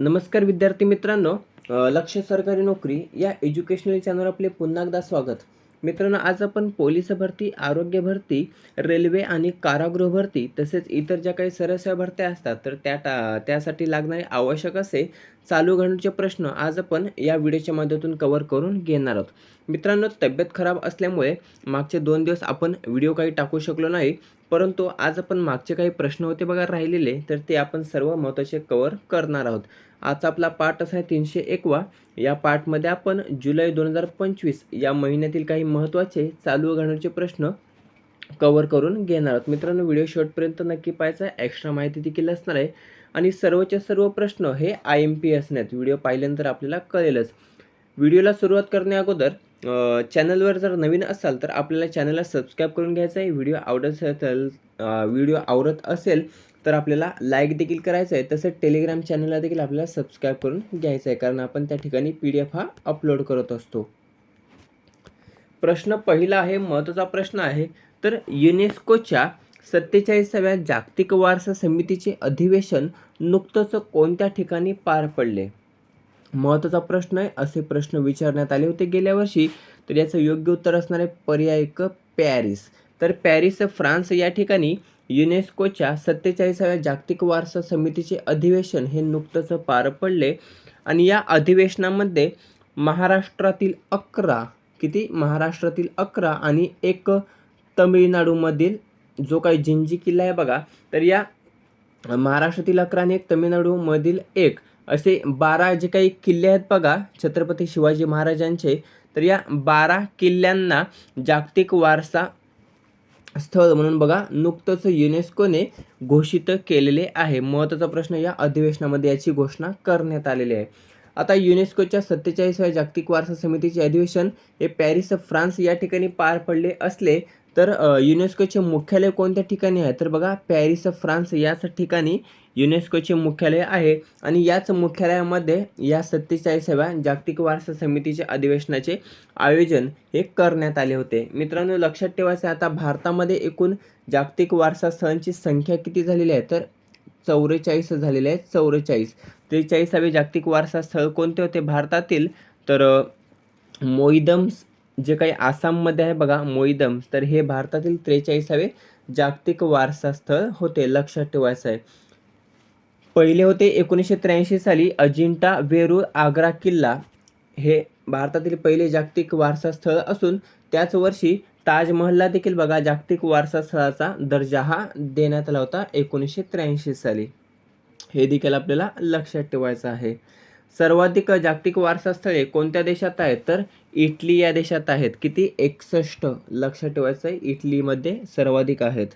नमस्कार विद्यार्थी मित्रांनो लक्ष सरकारी नोकरी या एज्युकेशनल चॅनलवर आपले पुन्हा एकदा स्वागत. मित्रांनो आज आपण पोलीस भरती आरोग्य भरती रेल्वे आणि कारागृह भरती तसेच इतर ज्या काही सरसेवा भरत्या असतात तर त्या टा त्यासाठी लागणारे आवश्यक असे चालू घडणूचे प्रश्न आज आपण या व्हिडिओच्या माध्यमातून कव्हर करून घेणार आहोत. मित्रांनो तब्येत खराब असल्यामुळे मागचे दोन दिवस आपण व्हिडिओ काही टाकू शकलो नाही परंतु आज आपण मागचे काही प्रश्न होते बघा राहिलेले तर ते आपण सर्व महत्त्वाचे कव्हर करणार आहोत. आजचा आपला पाठ असा आहे तीनशे एकवा. या पाठमध्ये आपण जुलै दोन हजार पंचवीस या महिन्यातील काही महत्त्वाचे चालू घडण्याचे प्रश्न कवर करून घेणार आहोत. मित्रांनो व्हिडिओ शॉर्टपर्यंत नक्की पाहायचा आहे. एक्स्ट्रा माहिती देखील असणार आहे. आणि सर्वच्या सर्व प्रश्न हे आय एम पी असण्यात व्हिडिओ पाहिल्यानंतर आपल्याला कळेलच. व्हिडिओला सुरुवात करण्या अगोदर चॅनलवर जर नवीन असाल तर आपल्याला चॅनलला सबस्क्राईब करून घ्यायचं आहे. व्हिडिओ आवडत असेल व्हिडिओ आवडत असेल तर आपल्याला लाईक देखील करायचं आहे. तसंच टेलिग्राम चॅनलला देखील आपल्याला सबस्क्राईब करून घ्यायचं आहे. कारण आपण त्या ठिकाणी पी डी एफ हा अपलोड करत असतो. प्रश्न पहिला आहे महत्त्वाचा प्रश्न आहे. तर युनेस्कोच्या सत्तेचाळीसाव्या जागतिक वारसा समितीचे अधिवेशन नुकतंच कोणत्या ठिकाणी पार पडले? महत्त्वाचा प्रश्न आहे. असे प्रश्न विचारण्यात आले होते गेल्या वर्षी. तर याचं योग्य उत्तर असणार आहे पर्याय क पॅरिस. तर पॅरिस फ्रान्स या ठिकाणी युनेस्कोच्या सत्तेचाळीसाव्या जागतिक वारसा समितीचे अधिवेशन हे नुकतंच पार पडले. आणि या अधिवेशनामध्ये महाराष्ट्रातील अकरा किती? महाराष्ट्रातील अकरा आणि एक तमिळनाडूमधील जो काही जिंजी किल्ला आहे बघा तर या महाराष्ट्रातील अकरा आणि एक तमिळनाडूमधील एक असे बारा जे काही किल्ले आहेत बघा छत्रपती शिवाजी महाराजांचे तर या बारा किल्ल्यांना जागतिक वारसा स्थळ म्हणून बघा नुकतंच युनेस्कोने घोषित केलेले आहे. महत्त्वाचा प्रश्न या अधिवेशनामध्ये याची घोषणा करण्यात आलेली आहे. आता युनेस्कोच्या सत्तेचाळीसाव्या जागतिक वारसा समितीचे अधिवेशन हे पॅरिस फ्रान्स या ठिकाणी पार पडले असले तर युनेस्कोचे मुख्यालय कोणत्या ठिकाणी आहे? तर बघा पॅरिस फ्रान्स याच ठिकाणी युनेस्कोचे मुख्यालय आहे. आणि याच मुख्यालयामध्ये या सत्तेचाळीसाव्या जागतिक वारसा समितीचे अधिवेशनाचे आयोजन हे करण्यात आले होते. मित्रांनो लक्षात ठेवायचं आहे आता भारतामध्ये एकूण जागतिक वारसा स्थळांची संख्या किती झालेली आहे? तर चौवेचाळीस झालेले आहेत चौवेचाळीस त्रेचाळीसावे जागतिक वारसा स्थळ कोणते होते भारतातील? तर मोईदम्स जे काही आसाममध्ये आहे बघा मोईदम्स तर हे भारतातील त्रेचाळीसावे जागतिक वारसा स्थळ होते लक्षात ठेवायचं आहे. पहिले होते एकोणीसशे त्र्याऐंशी साली अजिंठा वेरूळ आग्रा किल्ला. हे भारतातील पहिले जागतिक वारसा स्थळ असून त्याच वर्षी ताजमहलला देखील बघा जागतिक वारसास्थळाचा दर्जा हा देण्यात आला होता एकोणीसशे त्र्याऐंशी साली. हे देखील आपल्याला लक्षात ठेवायचं आहे. सर्वाधिक जागतिक वारसास्थळे कोणत्या देशात आहेत? तर इटली या देशात आहेत. किती? एकसष्ट. लक्षात ठेवायचं आहे इटलीमध्ये सर्वाधिक आहेत.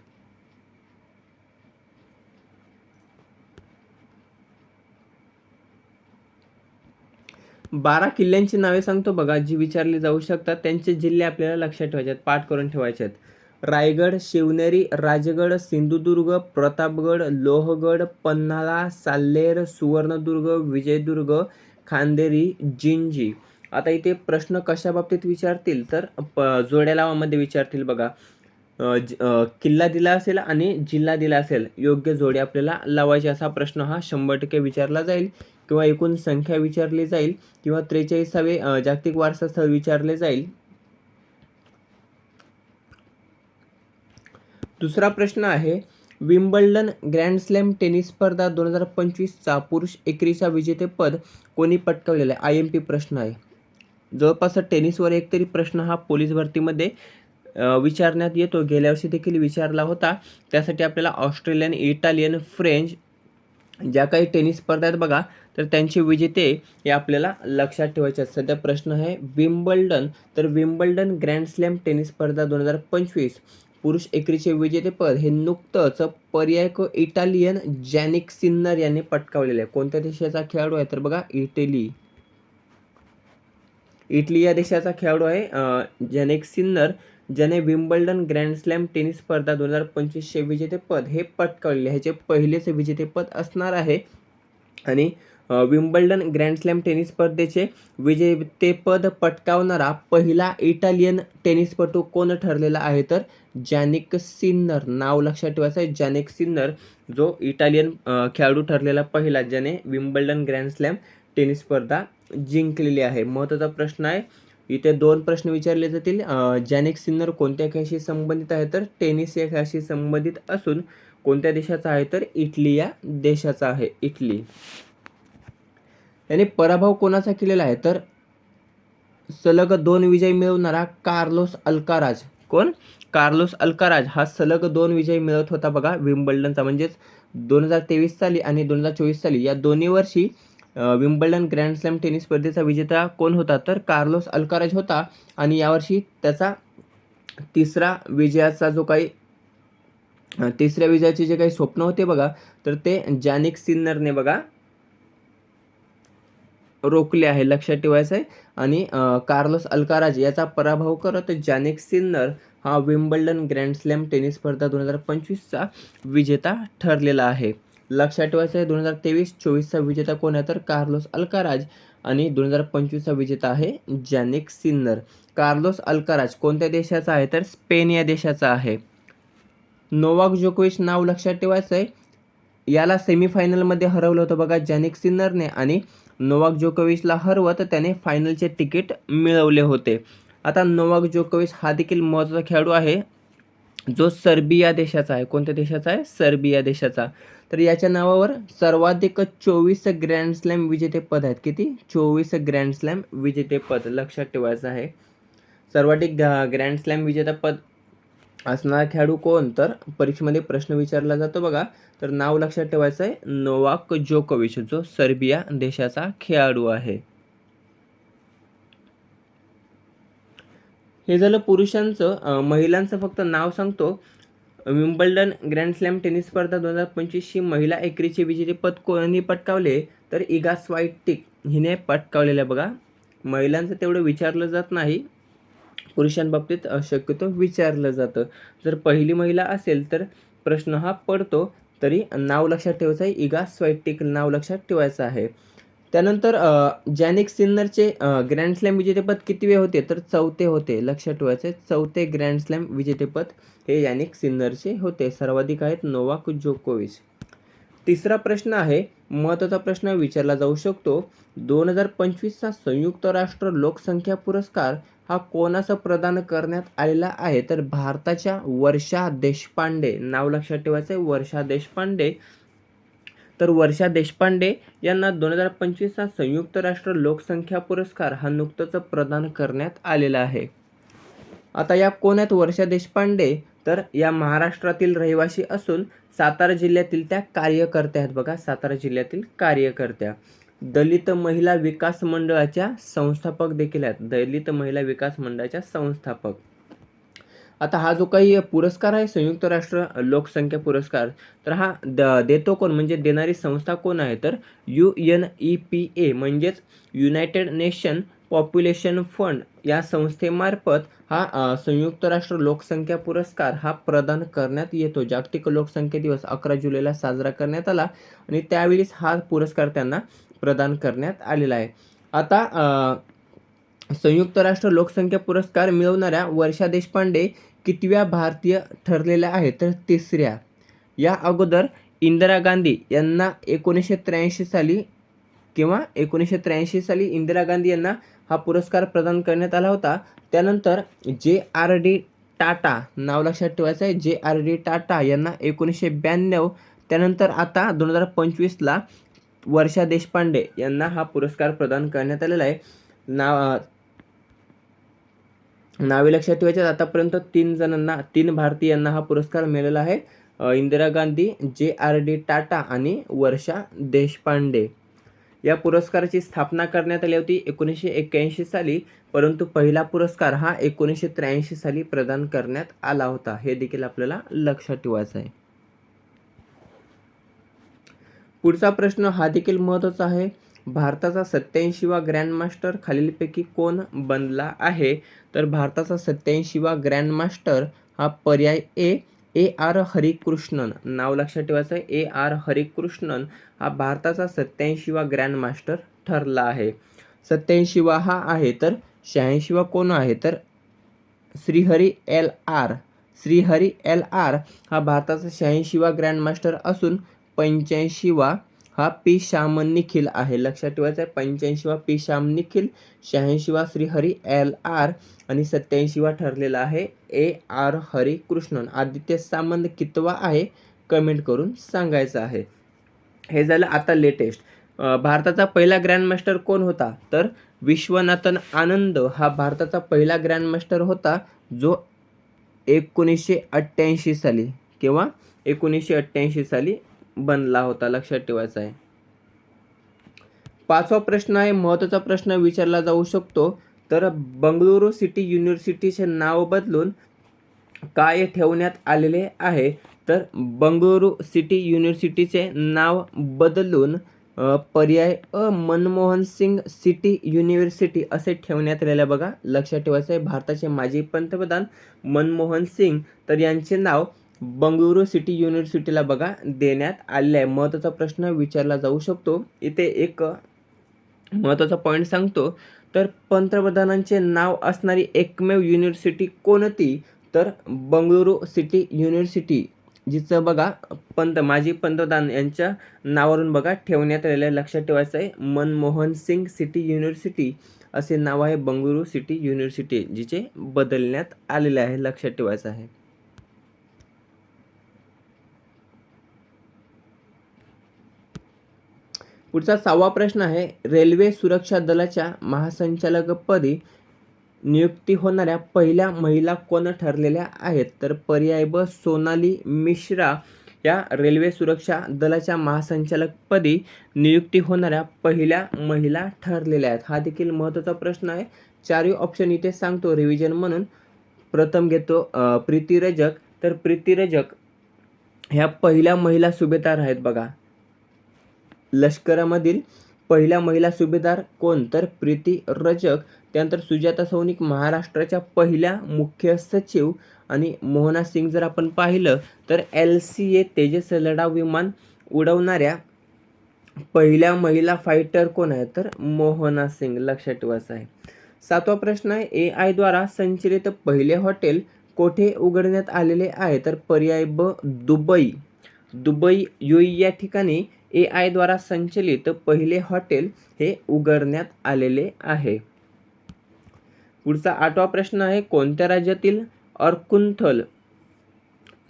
बारा किल्ल्यांची नावे सांगतो बघा जी विचारली जाऊ शकतात. त्यांचे जिल्हे आपल्याला लक्षात ठेवायचे आहेत पाठ करून ठेवायचे आहेत रायगड शिवनेरी राजगड सिंधुदुर्ग प्रतापगड लोहगड पन्हाळा साल्लेर सुवर्णदुर्ग विजयदुर्ग खांदेरी जिंजी. आता इथे प्रश्न कशा बाबतीत विचारतील? तर प जोड्या लावामध्ये विचारतील बघा. ज- किल्ला दिला असेल आणि जिल्हा दिला असेल योग्य जोडी आपल्याला लावायची असा प्रश्न हा शंभर टक्के विचारला जाईल. किंवा एकूण संख्या विचारली जाईल किंवा त्रेचाळीसावे जागतिक वारसा स्थळ विचारले जाईल. दुसरा प्रश्न आहे विम्बल्डन ग्रँड स्लॅम टेनिस स्पर्धा दोन हजार पंचवीसचा पुरुष एकरीचा विजेतेपद कोणी पटकावलेला आहे? आय एम पी प्रश्न आहे. जवळपास टेनिसवर एक तरी प्रश्न हा पोलीस भरतीमध्ये विचारण्यात येतो. गेल्या वर्षी देखील विचारला होता. त्यासाठी आपल्याला ऑस्ट्रेलियन इटालियन फ्रेंच ज्या काही टेनिस स्पर्धा आहेत बघा तर त्यांचे विजेते हे आपल्याला लक्षात ठेवायचे आहेत. सध्या प्रश्न आहे विम्बल्डन. तर विम्बल्डन ग्रँड स्लॅम टेनिस स्पर्धा दोन हजार पंचवीस. पुरुष एकरीचे विजेतेपद हे नुकतंच पर्याय इटालियन जॅनिक सिन्नर यांनी पटकावलेले आहे. कोणत्या देशाचा खेळाडू आहे? तर बघा इटली. इटली या देशाचा खेळाडू आहे जॅनिक सिन्नर. ज्याने विम्बल्डन ग्रँड स्लॅम टेनिस स्पर्धा दोन हजार पंचवीसचे विजेतेपद हे पटकावलेले ह्याचे पहिलेच विजेतेपद असणार आहे. आणि विम्बल्डन ग्रँड स्लॅम टेनिस स्पर्धेचे विजेतेपद पटकावणारा पहिला इटालियन टेनिसपटू कोण ठरलेला आहे? तर जॅनिक सिन्नर. नाव लक्षात ठेवायचं आहे. जॅनिक सिन्नर जो इटालियन खेळाडू ठरलेला पहिला ज्याने विम्बल्डन ग्रँड स्लॅम टेनिस स्पर्धा जिंकलेली आहे. महत्त्वाचा प्रश्न आहे इथे दोन प्रश्न विचारले जातील. जॅनिक सिन्नर कोणत्या खेळाशी संबंधित आहे तर टेनिस या खेळाशी संबंधित असून कोणत्या देशाचा आहे तर इटली या देशाचा आहे. इटली. याने पराभव कोणाचा केलेला आहे तर सलग दोन विजय मिळवणारा कार्लोस अल्काराज. कोण? Carlos Alcaraz. हा सलग दोन विजय मिळवत होता बघा विम्बल्डनचा. म्हणजेच दोन हजार तेवीस साली आणि दोन हजार चोवीस साली. या दोन्ही वर्षी विम्बल्डन ग्रँड स्लॅम टेनिस स्पर्धेचा विजेता कोण होता? तर कार्लोस अल्काराज होता आणि यावर्षी त्याचा तिसरा विजयाचा जो काही तिसऱ्या विजयाचे जे काही स्वप्न होते बघा तर ते जॅनिक सिन्नरने बघा रोखले आहे लक्षात ठेवायचं आहे. आणि कार्लोस अल्काराज याचा पराभव करत जॅनिक सिन्नर हा विम्बल्डन ग्रँड स्लॅम टेनिस स्पर्धा दोन हजार पंचवीसचा विजेता ठरलेला आहे. लक्षात ठेवायचं आहे. दोन हजार तेवीस चोवीसचा विजेता कोण आहे? तर कार्लोस अल्काराज आणि दोन हजार पंचवीसचा विजेता आहे जॅनिक सिन्नर. कार्लोस अल्काराज कोणत्या देशाचा आहे? तर स्पेन या देशाचा आहे. नोवाक जोकोविच नाव लक्षात ठेवायचं आहे. याला सेमीफायनलमध्ये हरवलं होतं बघा जॅनिक सिन्नरने आणि नोवाक जोकोविचला हरवत त्याने फायनलचे तिकीट मिळवले होते. आता नोवाक जोकोविच हा देखील महत्त्वाचा खेळाडू आहे. जो सर्बिया देशाचा आहे. कोणत्या देशाचा आहे? सर्बिया देशाचा. तर याच्या नावावर सर्वाधिक चोवीस ग्रँड स्लॅम विजेतेपद आहेत. किती? चोवीस ग्रँड स्लॅम विजेतेपद लक्षात ठेवायचं आहे. सर्वाधिक ग्रँड स्लॅम विजेतेपद असणारा खेळाडू कोण? तर परीक्षेमध्ये प्रश्न विचारला जातो बघा. तर नाव लक्षात ठेवायचं आहे. नोवाक जोकोविच जो सर्बिया देशाचा खेळाडू आहे. हे झालं पुरुषांचं. महिलांचं फक्त नाव सांगतो. विम्बल्डन ग्रँड स्लॅम टेनिस स्पर्धा दोन हजार पंचवीसची महिला एकेरीचे विजेतेपद कोणी पटकावले तर इगा स्वाइटिक हिने पटकावलेलं आहे बघा. महिलांचं तेवढं विचारलं जात नाही. पुरुषांबाबतीत शक्यतो विचारलं जातं. जर पहिली महिला असेल तर प्रश्न हा पडतो तरी नाव लक्षात ठेवायचं आहे. इगा स्वाइटिक नाव लक्षात ठेवायचं आहे. त्यानंतर जॅनिक सिन्नरचे ग्रँड स्लॅम विजेतेपद किती वेळ होते? तर चौथे होते. लक्षात ठेवायचे चौथे ग्रँड स्लॅम विजेतेपद हे यानिक सिन्नरचे होते. सर्वाधिक आहेत नोवाक जोकोविच. तिसरा प्रश्न आहे महत्त्वाचा प्रश्न विचारला जाऊ शकतो. दोन हजार पंचवीसचा संयुक्त राष्ट्र लोकसंख्या पुरस्कार हा कोणाचा प्रदान करण्यात आलेला आहे? तर भारताच्या वर्षा देशपांडे. नाव लक्षात ठेवायचं आहे वर्षा देशपांडे. तर वर्षा देशपांडे यांना दोन हजार पंचवीसचा संयुक्त राष्ट्र लोकसंख्या पुरस्कार हा नुकतंच प्रदान करण्यात आलेला आहे. आता या कोण आहेत वर्षा देशपांडे? तर या महाराष्ट्रातील रहिवासी असून सातारा जिल्ह्यातील त्या कार्यकर्त्या आहेत बघा सातारा जिल्ह्यातील कार्यकर्त्या. दलित महिला विकास मंडळाच्या संस्थापक देखील आहेत. दलित महिला विकास मंडळाच्या संस्थापक. आता हा जो काही पुरस्कार आहे संयुक्त राष्ट्र लोकसंख्या पुरस्कार तर हा द देतो कोण? म्हणजे देणारी संस्था कोण आहे? तर यू एन ई पी ए म्हणजेच युनायटेड नेशन पॉप्युलेशन फंड या संस्थेमार्फत हा संयुक्त राष्ट्र लोकसंख्या पुरस्कार हा प्रदान करण्यात येतो. जागतिक लोकसंख्या दिवस अकरा जुलैला साजरा करण्यात आला आणि त्यावेळीच हा पुरस्कार त्यांना प्रदान करण्यात आलेला आहे. आता संयुक्त राष्ट्र लोकसंख्या पुरस्कार मिळवणाऱ्या वर्षा देशपांडे कितव्या भारतीय ठरलेल्या आहेत तर तिसऱ्या. या अगोदर इंदिरा गांधी यांना एकोणीसशे त्र्याऐंशी साली किंवा एकोणीसशे त्र्याऐंशी साली इंदिरा गांधी यांना हा पुरस्कार प्रदान करण्यात आला होता. त्यानंतर जे आर डी टाटा नाव लक्षात ठेवायचं आहे जे आर डी टाटा यांना एकोणीसशे ब्याण्णव त्यानंतर आता दोन हजार पंचवीसला वर्षा देशपांडे यांना हा पुरस्कार प्रदान करण्यात आलेला आहे. नाव नावे लक्षात ठेवायचे आतापर्यंत तीन जणांना तीन भारतीयांना हा पुरस्कार मिळालेला आहे. इंदिरा गांधी जे आर डी टाटा आणि वर्षा देशपांडे. या पुरस्काराची स्थापना करण्यात आली होती एकोणीसशे एक्क्याऐंशी साली परंतु पहिला पुरस्कार हा एकोणीसशे त्र्याऐंशी साली प्रदान करण्यात आला होता. हे देखील आपल्याला लक्षात ठेवायचं आहे. पुढचा प्रश्न हा देखील महत्त्वाचा आहे. भारताचा सत्याऐंशीवा ग्रँडमास्टर खालीलपैकी कोण बनला आहे? तर भारताचा सत्याऐंशीवा ग्रँडमास्टर हा पर्याय ए ए आर हरिकृष्णन. नाव लक्षात ठेवायचं आहे ए आर हरिकृष्णन हा भारताचा सत्याऐंशीवा ग्रँडमास्टर ठरला आहे. सत्याऐंशीवा हा आहे तर शहाऐंशीवा कोण आहे? तर Srihari L R. Srihari L R हा भारताचा शहाऐंशीवा ग्रँडमास्टर असून पंच्याऐंशीवा हा पी श्यामन निखिल आहे. लक्षात ठेवायचा आहे पंच्याऐंशीवा पी श्याम निखिल शहाऐंशीवा श्रीहरी एल आर आणि सत्याऐंशीवा ठरलेला आहे ए आर हरी कृष्णन आदित्य सामंत कितवा आहे? कमेंट करून सांगायचं आहे. हे झालं आता लेटेस्ट. भारताचा पहिला ग्रँडमास्टर कोण होता? तर विश्वनाथन आनंद हा भारताचा पहिला ग्रँडमास्टर होता जो एकोणीसशे अठ्ठ्याऐंशी साली किंवा एकोणीसशे अठ्ठ्याऐंशी साली बनला होता लक्षात ठेवायचा आहे. पाचवा प्रश्न आहे महत्त्वाचा प्रश्न विचारला जाऊ शकतो. तर बंगळुरू सिटी युनिव्हर्सिटीचे नाव बदलून काय ठेवण्यात आलेले आहे? तर बंगळुरू सिटी युनिव्हर्सिटीचे नाव बदलून पर्याय अ मनमोहन सिंग सिटी युनिव्हर्सिटी असे ठेवण्यात आलेले आहे बघा. लक्षात ठेवायचं आहे भारताचे माजी पंतप्रधान मनमोहन सिंग. तर यांचे नाव बंगळुरू सिटी युनिव्हर्सिटीला बघा देण्यात आलेला आहे. महत्त्वाचा प्रश्न विचारला जाऊ शकतो. इथे एक महत्त्वाचा पॉईंट सांगतो. तर पंतप्रधानांचे नाव असणारी एकमेव युनिव्हर्सिटी कोणती? तर बंगळुरू सिटी युनिव्हर्सिटी जिचं बघा पंत माजी पंतप्रधान यांच्या नावावरून बघा ठेवण्यात आलेलं आहे. लक्षात ठेवायचं आहे मनमोहन सिंग सिटी युनिव्हर्सिटी असे नाव आहे बंगळुरू सिटी युनिव्हर्सिटी जिचे बदलण्यात आलेले आहे. लक्षात ठेवायचं आहे. पुढचा सहावा प्रश्न आहे रेल्वे सुरक्षा दलाच्या महासंचालकपदी नियुक्ती होणाऱ्या पहिल्या महिला कोण ठरलेल्या आहेत? तर पर्याय ब सोनाली मिश्रा या रेल्वे सुरक्षा दलाच्या महासंचालकपदी नियुक्ती होणाऱ्या पहिल्या महिला ठरलेल्या आहेत. हा देखील महत्त्वाचा प्रश्न आहे. चारही ऑप्शन इथे सांगतो रिव्हिजन म्हणून. प्रथम घेतो प्रीती रजक तर प्रीती रजक ह्या पहिल्या महिला सुभेदार आहेत बघा. लष्करामधील पहिल्या महिला सुभेदार कोण? तर प्रीती रजक. त्यानंतर सुजाता सौनिक महाराष्ट्राच्या पहिल्या मुख्य सचिव आणि मोहना सिंग जर आपण पाहिलं तर एल सी ए तेजस लढाऊ विमान उडवणाऱ्या पहिल्या महिला फायटर कोण आहे? तर मोहना सिंग. लक्षात ठेवायचं आहे. सातवा प्रश्न आहे ए आयद्वारा संचलित पहिले हॉटेल कोठे उघडण्यात आलेले आहे? तर पर्याय ब दुबई. दुबई युई या ठिकाणी ए आयद्वारा संचलित पहिले हॉटेल हे उघडण्यात आलेले आहे. पुढचा आठवा प्रश्न आहे कोणत्या राज्यातील अर्कुंथल?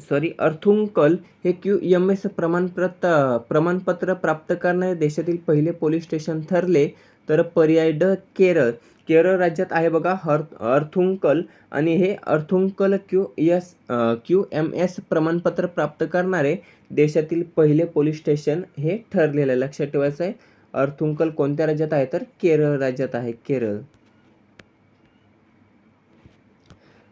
सॉरी अर्थुंकल हे क्यू एम एस प्रमाणपत्र प्रमाणपत्र प्राप्त करणारे देशातील पहिले पोलीस स्टेशन ठरले. तर पर्याय ड केरळ. केरळ राज्यात आहे बघा हर अर्थुंकल आणि हे Arthunkal Q S Q M S प्रमाणपत्र प्राप्त करणारे देशातील पहिले पोलीस स्टेशन हे ठरलेलं आहे. लक्षात ठेवायचं आहे अर्थुंकल कोणत्या राज्यात आहे? तर केरळ राज्यात आहे केरळ.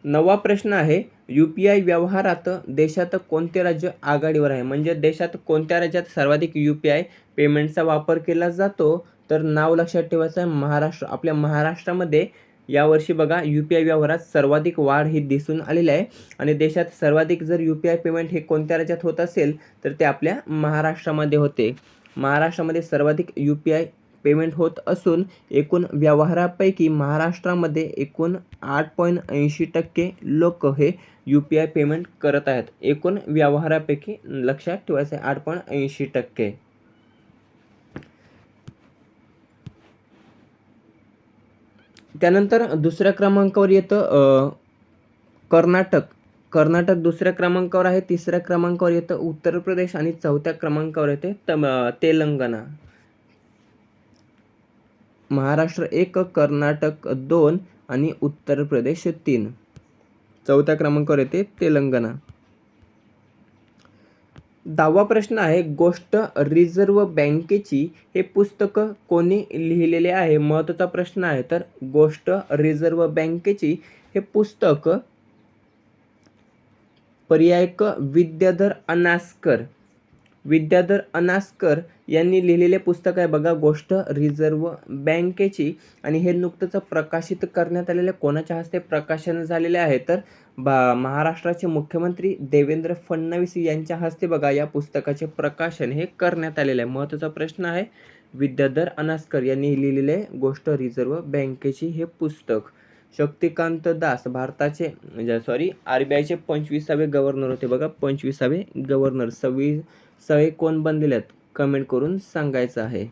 नवा प्रश्न आहे यू पी आय व्यवहारात देशात कोणते राज्य आघाडीवर आहे? म्हणजे देशात कोणत्या राज्यात सर्वाधिक यू पी आय पेमेंटचा वापर केला जातो? तर नाव लक्षात ठेवायचं आहे महाराष्ट्र आपल्या महाराष्ट्रामध्ये यावर्षी बघा यू पी आय व्यवहारात सर्वाधिक वाढ ही दिसून आलेली आहे. आणि देशात सर्वाधिक जर यू पी आय पेमेंट हे कोणत्या राज्यात होत असेल तर ते आपल्या महाराष्ट्रामध्ये होते. महाराष्ट्रामध्ये सर्वाधिक यू पी आय पेमेंट होत असून एकूण व्यवहारापैकी महाराष्ट्रामध्ये एकूण आठ पॉईंट ऐंशी टक्के लोक हे यू पी आय पेमेंट करत आहेत. एकूण व्यवहारापैकी लक्षात ठेवायचं आहे आठ पॉईंट ऐंशी टक्के. त्यानंतर दुसऱ्या क्रमांकावर येतं कर्नाटक. कर्नाटक दुसऱ्या क्रमांकावर आहे तिसऱ्या क्रमांकावर येतं उत्तर प्रदेश आणि चौथ्या क्रमांकावर येते तम तेलंगणा. महाराष्ट्र एक कर्नाटक दोन आणि उत्तर प्रदेश तीन. चौथ्या क्रमांकावर येते तेलंगणा. दहावा प्रश्न आहे गोष्ट रिझर्व्ह बँकेची हे पुस्तक कोणी लिहिलेले आहे? महत्त्वाचा प्रश्न आहे. तर गोष्ट रिझर्व्ह बँकेची हे पुस्तक पर्यायक विद्याधर अनास्कर विद्याधर अनास्कर यांनी लिहिलेले पुस्तक आहे बघा गोष्ट रिझर्व्ह बँकेची. आणि हे नुकतंच प्रकाशित करण्यात आलेले कोणाच्या हस्ते प्रकाशन झालेले आहे? तर बा महाराष्ट्राचे मुख्यमंत्री देवेंद्र फडणवीस यांच्या हस्ते बघा या पुस्तकाचे प्रकाशन हे करण्यात आलेले आहे. महत्त्वाचा प्रश्न आहे. विद्याधर अनास्कर यांनी लिहिलेले गोष्ट रिझर्व्ह बँकेची हे पुस्तक. शक्तिकांत दास भारताचे म्हणजे सॉरी आर बी आयचे पंचवीसावे गव्हर्नर होते बघा. पंचवीसावे गव्हर्नर सव्वीस सवे कोण बनलेले आहेत? कमेंट करून सांगायचं आहे.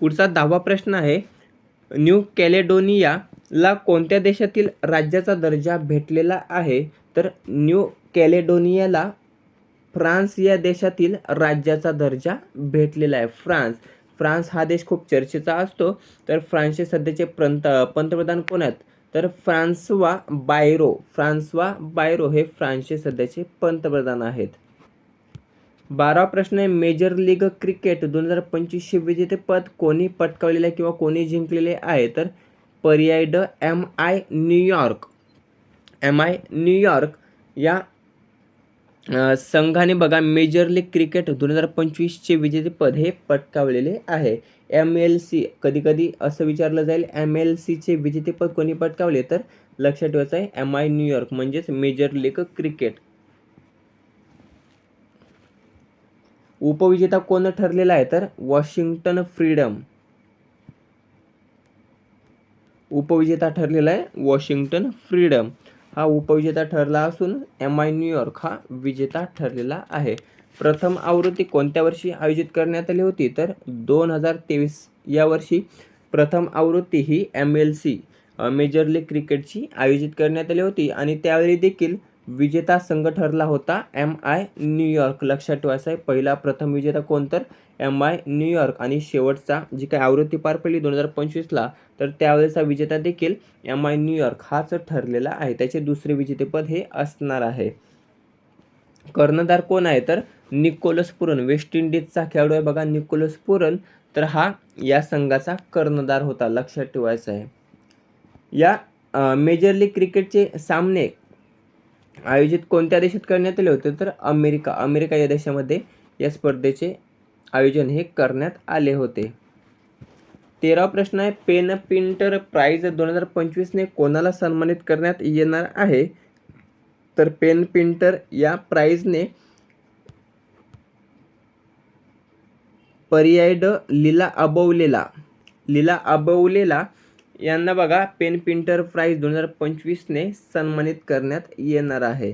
पुढचा दहावा प्रश्न आहे. न्यू कॅलेडोनियाला कोणत्या देशातील राज्याचा दर्जा भेटलेला आहे? तर न्यू कॅलेडोनियाला फ्रान्स या देशातील राज्याचा दर्जा भेटलेला आहे. फ्रान्स. फ्रान्स हा देश खूप चर्चेचा असतो. तर फ्रान्सचे सध्याचे पंत पंतप्रधान कोण आहेत? तर फ्रान्सवा बायरो. फ्रान्सवा बायरो हे फ्रान्सचे सध्याचे पंतप्रधान आहेत. बारा प्रश्न आहे. मेजर लीग क्रिकेट दोन हजार पंचवीसचे विजेतेपद कोणी पटकावलेले आहे किंवा कोणी जिंकलेले आहे? तर पर्याय ड M I New York M I New York या संघाने बघा मेजर लीग क्रिकेट दोन हजार पंचवीसचे विजेतेपद हे पटकावलेले आहे. एम एल सी कधीकधी असं विचारलं जाईल एम एल सीचे विजेतेपद कोणी पटकावले? तर लक्षात ठेवायचं आहे एम आय न्यूयॉर्क म्हणजेच मेजर लीग क्रिकेट उपविजेता कोण ठरलेला आहे तर वॉशिंग्टन फ्रीडम. उपविजेता ठरलेला आहे वॉशिंग्टन फ्रीडम. हा उपविजेता ठरला असून एम आय न्यूयॉर्क हा विजेता ठरलेला आहे. प्रथम आवृत्ती कोणत्या वर्षी आयोजित करण्यात आली होती? तर दोन हजार तेवीस या वर्षी प्रथम आवृत्ती ही M L C major league क्रिकेटची आयोजित करण्यात आली होती आणि त्यावेळी देखील विजेता संघ ठरला होता. एम आय न्यूयॉर्क लक्षात ठेवायचं आहे पहिला प्रथम विजेता कोण तर? एम आय न्यूयॉर्क आणि शेवटचा जी काही आवृत्ती पार पडली दोन हजार पंचवीसला तर त्यावेळेचा विजेता देखील एम आय न्यूयॉर्क हाच ठरलेला आहे. त्याचे दुसरे विजेतेपद हे असणार आहे. कर्णधार कोण आहे तर? Nicholas Pooran. वेस्ट इंडिजचा खेळाडू आहे बघा निकोलस पुरन. तर हा या संघाचा कर्णधार होता. लक्षात ठेवायचा आहे या मेजर लीग क्रिकेटचे सामने आयोजित कोणत्या देशात करण्यात आले होते? तर अमेरिका. अमेरिका या देशामध्ये या स्पर्धेचे आयोजन हे करण्यात आले होते. तेरा प्रश्न आहे पेन पिंटर प्राईज दोन हजार पंचवीसने कोणाला सन्मानित करण्यात येणार आहे? तर पेन पिंटर या प्राइजने पर्याय ड लीला अबवलेला लीला अबवलेला यांना बघा पेन पिंटर प्राईज दोन हजार पंचवीसने सन्मानित करण्यात येणार आहे.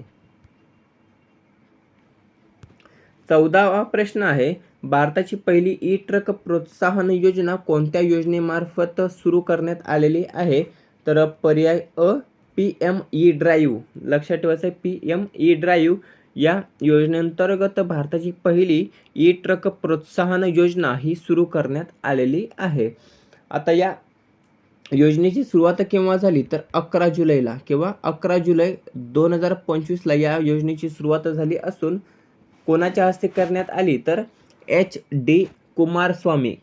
चौदावा प्रश्न आहे भारताची पहिली ई ट्रक प्रोत्साहन योजना कोणत्या योजनेमार्फत सुरू करण्यात आलेली आहे? तर पर्याय अ पी एम ई ड्राईव्ह. लक्षात ठेवायचं आहे पी एम ई ड्राईव्ह या योजनेअंतर्गत भारताची पहिली ई ट्रक प्रोत्साहन योजना ही सुरू करण्यात आलेली आहे. आता या योजनेची सुरुवात केव्हा झाली? तर अकरा जुलैला किंवा अकरा जुलै दोन हजार पंचवीसला या योजनेची सुरुवात झाली असून कोणाच्या हस्ते करण्यात आली? तर एच डी कुमारस्वामी.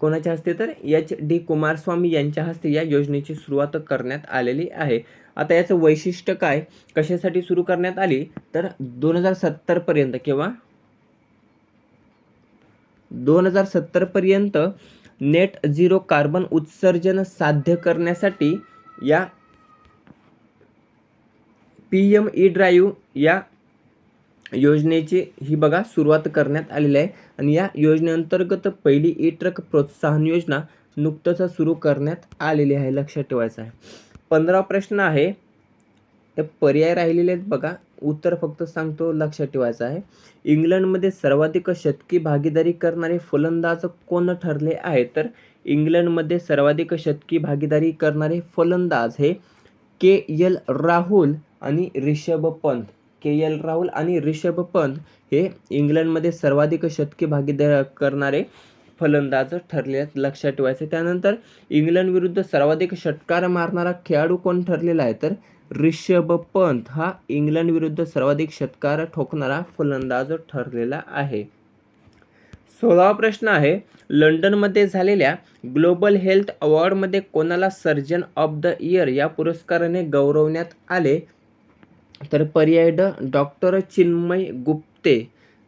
कोणाच्या हस्ते? तर एच डी कुमारस्वामी यांच्या हस्ते या योजनेची सुरुवात करण्यात आलेली आहे. आता याचं वैशिष्ट्य काय? कशासाठी सुरू करण्यात आली? तर दोन हजार सत्तरपर्यंत किंवा दोन हजार सत्तरपर्यंत नेट झिरो कार्बन उत्सर्जन साध्य करण्यासाठी या पी एम ई ड्राईव्ह या योजनेची ही बघा सुरुवात करण्यात आलेली आहे. आणि या योजनेअंतर्गत पहिली ई ट्रक प्रोत्साहन योजना नुकतंच सुरू करण्यात आलेली आहे. लक्षात ठेवायचं आहे. पंधरा प्रश्न आहे. ते पर्याय राहिलेले आहेत बघा. उत्तर फक्त सांगतो लक्षात ठेवायचं आहे. इंग्लंडमध्ये सर्वाधिक शतकी भागीदारी करणारे फलंदाज कोण ठरले आहे? तर इंग्लंडमध्ये सर्वाधिक शतकी भागीदारी करणारे फलंदाज हे के एल राहुल आणि रिषभ पंत. के एल राहुल आणि रिषभ पंत हे इंग्लंडमध्ये सर्वाधिक शतकी भागीदार करणारे फलंदाज ठरले लक्षात ठेवायचे त्यानंतर इंग्लंड विरुद्ध सर्वाधिक षटकार मारणारा खेळाडू कोण ठरलेला आहे? तर रिषभ पंत हा इंग्लंड विरुद्ध सर्वाधिक षटकार ठोकणारा फलंदाज ठरलेला आहे. सोळावा प्रश्न आहे लंडनमध्ये झालेल्या ग्लोबल हेल्थ अवॉर्डमध्ये कोणाला सर्जन ऑफ द इयर या पुरस्काराने गौरवण्यात आले? तर पर्याय ड डॉक्टर चिन्मय गुप्ते.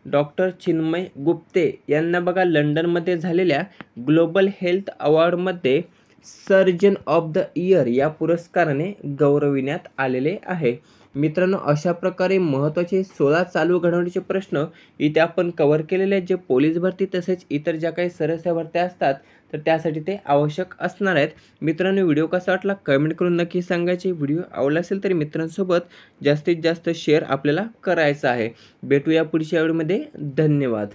डॉक्टर चिन्मय गुप्ते यांना बघा लंडनमध्ये झालेल्या ग्लोबल हेल्थ अवॉर्डमध्ये सर्जन ऑफ द इयर या पुरस्काराने गौरविण्यात आलेले आहे. मित्रांनो अशा प्रकारे महत्त्वाचे सोळा चालू घडवण्याचे प्रश्न इथे आपण कव्हर केलेले आहेत. जे पोलीस भरती तसेच इतर ज्या काही सरस्या भरत्या असतात तर त्यासाठी ते आवश्यक असणार आहेत. मित्रांनो व्हिडिओ कसा वाटला कमेंट करून नक्की सांगायचे. व्हिडिओ आवडला असेल तर मित्रांसोबत जास्तीत जास्त शेअर आपल्याला करायचा आहे. भेटूया पुढच्या व्हिडिओमध्ये धन्यवाद.